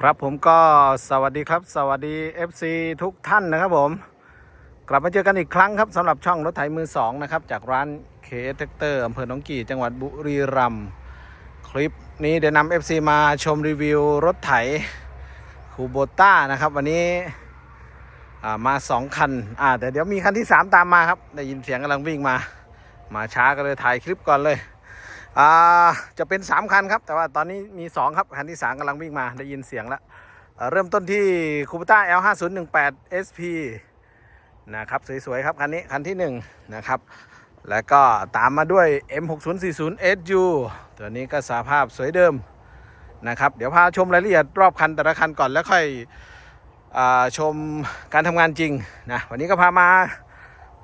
ครับผมก็สวัสดีครับ สวัสดี FC ทุกท่านนะครับผม กลับมาเจอกันอีกครั้งครับสำหรับช่องรถไถมือสองนะครับ จากร้านเคเทคเตอร์อำเภอหนองกี่จังหวัดบุรีรัมย์คลิปนี้เดี๋ยวนำ FC มาชมรีวิวรถไถคูโบต้านะครับ วันนี้อ่ามา 2 คันอ่าแต่เดี๋ยวมีคันที่ 3 ตามมาครับ ได้ยินเสียงกำลังวิ่งมา มาช้าก็เลยถ่ายคลิปก่อนเลย อ่าจะเป็น 3 คันครับ แต่ว่าตอนนี้มี 2 ครับ คันที่ 3กำลังวิ่งมาได้ยินเสียงแล้ว เริ่มต้นที่คูปต้า L5018 SP นะครับ สวย ๆ ครับ คันนี้ คันที่ 1 นะครับ แล้วก็ตามมาด้วย M6040 SU ตัวนี้ก็สาภาพสวยเดิมนะครับ เดี๋ยวพาชมรายละเอียดรอบคันแต่ละคันก่อนแล้วค่อยอชมการทำงานจริงนะวันนี้ก็พามา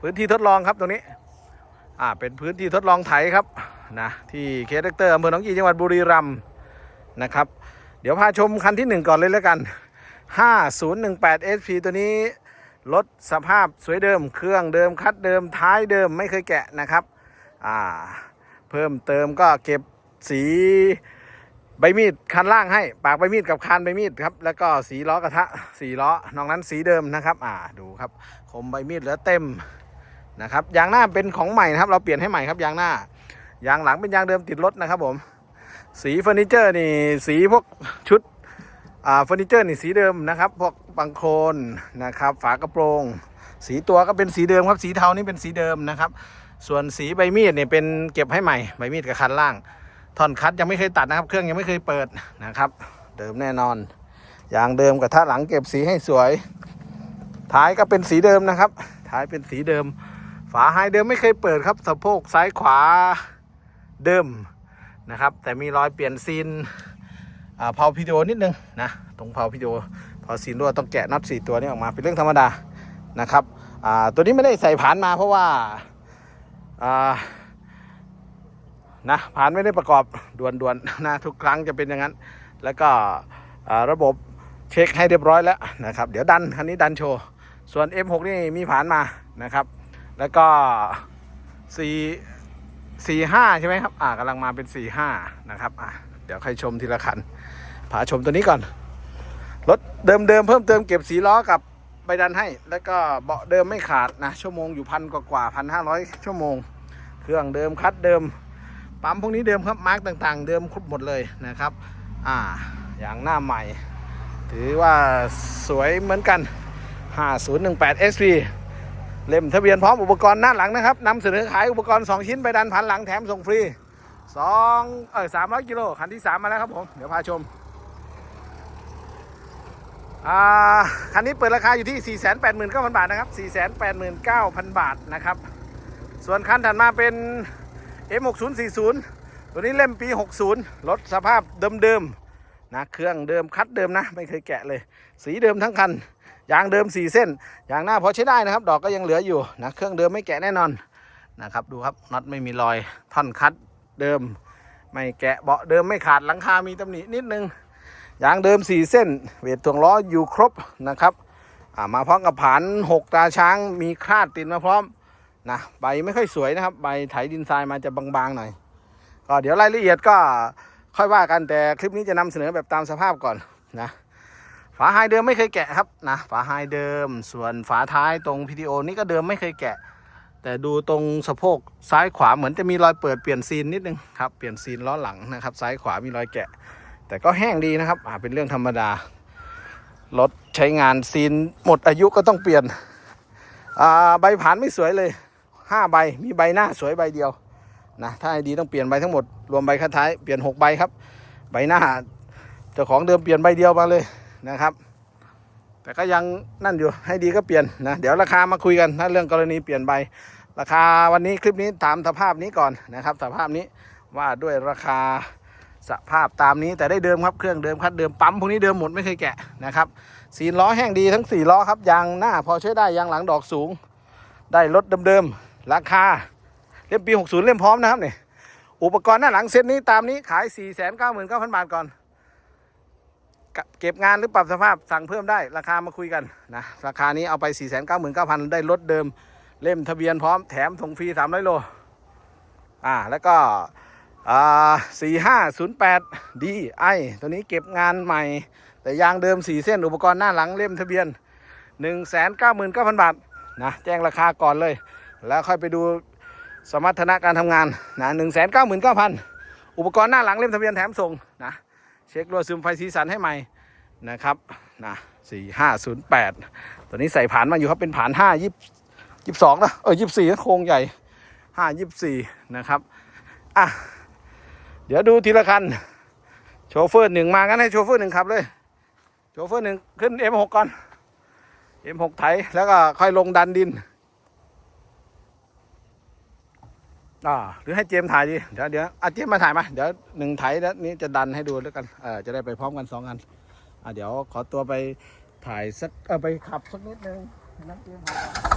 พื้นที่ทดลองครับตรงนี้เป็นพื้นที่ทดลองไถครับ นะที่เคสเตอร์อำเภอหนองกี่จังหวัดบุรีรัมย์นะครับ เดี๋ยวพาชมคันที่ 1 ก่อนเลยแล้วกัน 5018 SP ตัวนี้รถสภาพสวยเดิม เครื่องเดิมคัดเดิมท้ายเดิมไม่เคยแกะนะครับอ่าเพิ่มเติมก็เก็บสีใบมีดคันล่างให้ ปากใบมีดกับคานใบมีดครับ แล้วก็สีล้อกระทะสีล้อนอกนั้นสีเดิมนะครับ อ่าดูครับคมใบมีดเหลือเต็มนะครับยางหน้าเป็นของใหม่นะครับ เราเปลี่ยนให้ใหม่ครับยางหน้า ยางหลังเป็นยางเดิมติดรถนะครับผม สีเฟอร์นิเจอร์นี่สีพวกชุดอ่าเฟอร์นิเจอร์นี่สีเดิมนะครับ พวกบังโคลนนะครับ ฝากระโปรง สีตัวก็เป็นสีเดิมครับ สีเทานี่เป็นสีเดิมนะครับ ส่วนสีใบมีดเนี่ยเป็นเก็บให้ใหม่ใบมีดกับคันล่างท่อนคัดยังไม่เคยตัดนะครับ เครื่องยังไม่เคยเปิดนะครับ เดิมแน่นอนยางเดิมกับท่าหลังเก็บสีให้สวย ท้ายก็เป็นสีเดิมนะครับ ท้ายเป็นสีเดิม ฝาไฮเดิมไม่เคยเปิดครับสะโพกซ้ายขวา เดิมนะครับ แต่มีรอยเปลี่ยนซีนเผาพิดีโอนิดนึงนะตรงเผาพิดีโอพอซีนรั่วต้องแกะน็อตสี่ตัวนี้ออกมาเป็นเรื่องธรรมดานะครับตัวนี้ไม่ได้ใส่ผานมาเพราะว่าานะผานไม่ได้ประกอบด่วนๆนะทุกครั้งจะเป็นอย่างนั้น แล้วก็ระบบเช็คให้เรียบร้อยแล้วนะครับ เดี๋ยวดันคันนี้ดันโชว์ ส่วน M6 นี่มีผานมานะครับ แล้วก็สี่ สี่ห้าใช่ไหมครับ อ่ากำลังมาเป็นสี่ห้านะครับ อะเดี๋ยวใครชมทีละคันพาชมตัวนี้ก่อน รถเดิมเดิมเพิ่มเติมเก็บสีล้อกับใบดันให้ แล้วก็เบาะเดิมไม่ขาดนะ ชั่วโมงอยู่พันกว่ากว่าพันห้าร้อยชั่วโมง เครื่องเดิมคัดเดิม ปั๊มพวกนี้เดิมครับ มาร์กต่างๆ เดิมครบหมดเลยนะครับ อ่า อย่างหน้าใหม่ ถือว่าสวยเหมือนกัน 5018 SP เล่มทะเบียนพร้อมอุปกรณ์หน้าหลังนะครับนำเสนอขายอุปกรณ์ 2 ชิ้นไปดันพันหลังแถมส่งฟรี2เออ300กิโลคันที่ 3 มาแล้วครับผม เดี๋ยวพาชมอ่าคันนี้เปิดราคาอยู่ที่ 489,000 บาทนะครับ 489,000 บาทนะครับ ส่วนคันถัดมาเป็น M6040 ตัวนี้เล่มปี 60 รถสภาพเดิมๆนะเครื่องเดิมคัดเดิมนะ ไม่เคยแกะเลย สีเดิมทั้งคัน ยางเดิม 4 เส้น ยางหน้าพอใช้ได้นะครับ ดอกก็ยังเหลืออยู่นะ เครื่องเดิมไม่แกะแน่นอนนะครับ ดูครับน็อตไม่มีรอย ท่อนคัดเดิม ไม่แกะเบาะเดิมไม่ขาดหลังคามีตำหนินิดนึง ยางเดิม 4 เส้น เวทถ่วงล้ออยู่ครบนะครับมาพร้อมกับผาน6ตาช้าง มีคราดติดมาพร้อมนะใบไม่ค่อยสวยนะครับ ใบไถดินทรายมาจะบางๆหน่อย ก็เดี๋ยวรายละเอียดก็ค่อยว่ากันแต่คลิปนี้จะนำเสนอแบบตามสภาพก่อนนะ ฝาไฮเดิมไม่เคยแกะครับนะฝาไฮเดิม ส่วนฝาท้ายตรงพีดีโอนี่ก็เดิมไม่เคยแกะ แต่ดูตรงสะโพกซ้ายขวาเหมือนจะมีรอยเปิดเปลี่ยนซีนนิดนึงครับเปลี่ยนซีนล้อหลังนะครับซ้ายขวามีรอยแกะ แต่ก็แห้งดีนะครับอ่าเป็นเรื่องธรรมดารถใช้งานซีนหมดอายุก็ต้องเปลี่ยนอ่าใบผ่านไม่สวยเลยห้าใบมีใบหน้าสวยใบเดียวนะถ้าดีต้องเปลี่ยนใบทั้งหมดรวมใบข้างท้ายเปลี่ยนหกใบครับ ใบหน้าเจ้าของเดิมเปลี่ยนใบเดียวมาเลย นะครับ แต่ก็ยังนั่นอยู่ให้ดีก็เปลี่ยนนะเดี๋ยวราคามาคุยกันถ้าเรื่องกรณีเปลี่ยนใบ ราคาวันนี้คลิปนี้ตามสภาพนี้ก่อนนะครับสภาพนี้ว่าด้วยราคาสภาพตามนี้แต่ได้เดิมครับเครื่องเดิมคัดเดิมปั๊มพวกนี้เดิมหมดไม่เคยแกะนะครับสีล้อแห้งดีทั้งสี่ล้อครับยางหน้าพอใช้ได้ยางหลังดอกสูง ได้รถเดิมๆราคาเล่มปี 60 เล่มพร้อมนะครับเนี่ยอุปกรณ์หน้าหลังเซตนี้ตามนี้ขาย 499,000 บาทก่อน เก็บงานหรือปรับสภาพสั่งเพิ่มได้ราคามาคุยกันนะราคานี้เอาไป 4 9 9 0 0 0 ได้รถเดิมเล่มทะเบียนพร้อมแถมส่งฟรี300โลอ่าแล้วก็อ่าสี่ห้าศูนย์แปดดีไอตัวนี้เก็บงานใหม่ แต่ยางเดิมสี่เส้นอุปกรณ์หน้าหลังเล่มทะเบียนหนึ่งแสนเก้าหมื่นเก้าพันบาทนะแจ้งราคาก่อนเลย แล้วค่อยไปดูสมรรถนะการทำงานนะหนึ่งแสนเก้าหมื่นเก้าพันอุปกรณ์หน้าหลังเล่มทะเบียนแถมส่งนะ เช็ครั่วซึมไฟสีสันให้ใหม่นะครับนะสี่ห้าศูนย์แปดตัวนี้ใส่ผ่านมาอยู่ครับเป็นผ่านห้ายี่ยี่สองนะเออยี่สี่โครงใหญ่ห้ายี่สี่นะครับอะเดี๋ยวดูทีละคัน โชเฟอร์หนึ่งมางั้นให้โชเฟอร์หนึ่งขับเลย โชเฟอร์หนึ่งขึ้น M6 ก่อน M6 ไถแล้วก็ค่อยลงดันดิน อ่าหรือให้เจมถ่ายดีเดี๋ยวเดี๋ยวอาเจมมาถ่ายมาเดี๋ยวหนึ่งไถแล้วนี้จะดันให้ดูแล้วกันเออจะได้ไปพร้อมกันสองอันอ่าเดี๋ยวขอตัวไปถ่ายสักเออไปขับสักนิดนึงให้นักเจมส์ถ่าย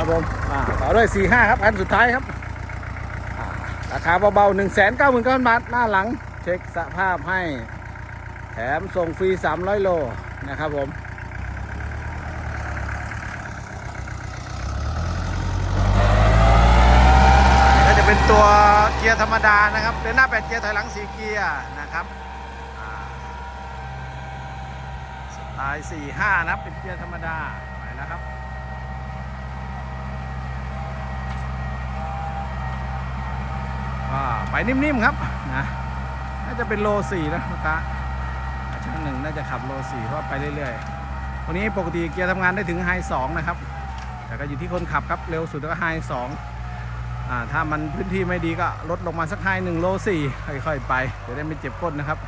ครับผมอ่าต่อด้วยสี่ห้าครับคันสุดท้ายครับอ่าราคาเบาๆหนึ่งแสนเก้าหมื่นเก้าพันบาทหน้าหลัง เช็คสภาพให้ แถมส่งฟรี300โลนะครับผมก็จะเป็นตัวเกียร์ธรรมดานะครับเป็นหน้าแปดเกียร์ถอยหลังสีเกียร์นะครับอ่าสไตล์สี่ห้านะครับเป็นเกียร์ธรรมดาไปแล้วครับ ก็ไปนิ่มๆครับนะน่าจะเป็นโลสี่นะลูกค้าช่างหนึ่งน่าจะขับโลสี่เพราะไปเรื่อยๆ วันนี้ปกติเกียร์ทำงานได้ถึงไฮสองนะครับ แต่ก็อยู่ที่คนขับครับ เร็วสุดก็ไฮสองอ่าถ้ามันพื้นที่ไม่ดีก็ลดลงมาสักไฮหนึ่งโลสี่ค่อยๆ ไปจะได้ไม่เจ็บก้นนะครับ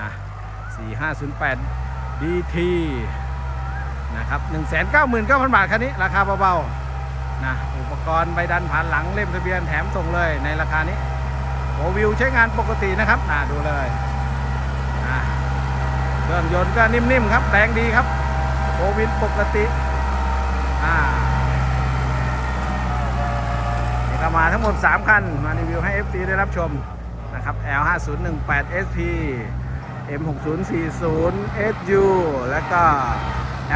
นะสี่ห้าศูนย์แปดดีทีนะครับหนึ่งแสนเก้าหมื่นเก้าพันบาทคันนี้ ราคาเบาๆ นะอุปกรณ์ใบดันผ่านหลังเล่มทะเบียนแถมส่งเลยในราคานี้โอวิวใช้งานปกตินะครับนะดูเลยนะเครื่องยนต์ก็นิ่มๆครับแรงดีครับโอวินปกติอ่านี่ก็มาทั้งหมด 3 คัน มารีวิวให้ FC ได้รับชมนะครับ L5018 SP M6040 SU แล้วก็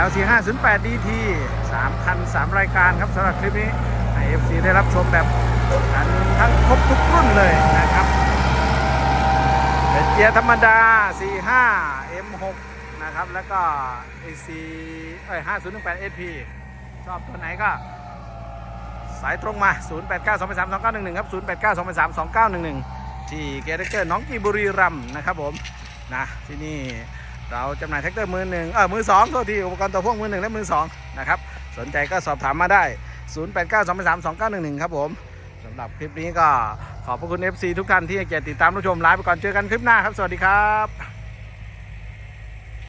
LC508 DT 3คัน3 รายการครับสำหรับคลิปนี้ให้ FC ได้รับชมแบบกันทั้งครบทุกรุ่นเลยนะครับ เป็นเกียร์ธรรมดา 45 M6 นะครับ แล้วก็ AC เอ้ย5018 SP ชอบตัวไหนก็สายตรงมา 0 8 9 2 3 2 9 1 1 ครับ 0 8 9 2 3 2 9 1 1 ที่เกตเกอร์น้องกีบุรีรัมนะครับผม นะ ที่นี่ เราจำหน่ายแท็กเตอร์มือหนึ่งเออมือสองโทษทีอุปกรณ์ตัวพ่วงมือหนึ่งและมือสองนะครับสนใจก็สอบถามมาได้ 0 8 9 2 3 2 9 1 1 ครับผมสำหรับคลิปนี้ก็ขอบพระคุณ FC ทุกท่านที่ให้เกียรติติดตามรับชมไลฟ์ไปก่อนเจอกันคลิปหน้าครับ สวัสดีครับ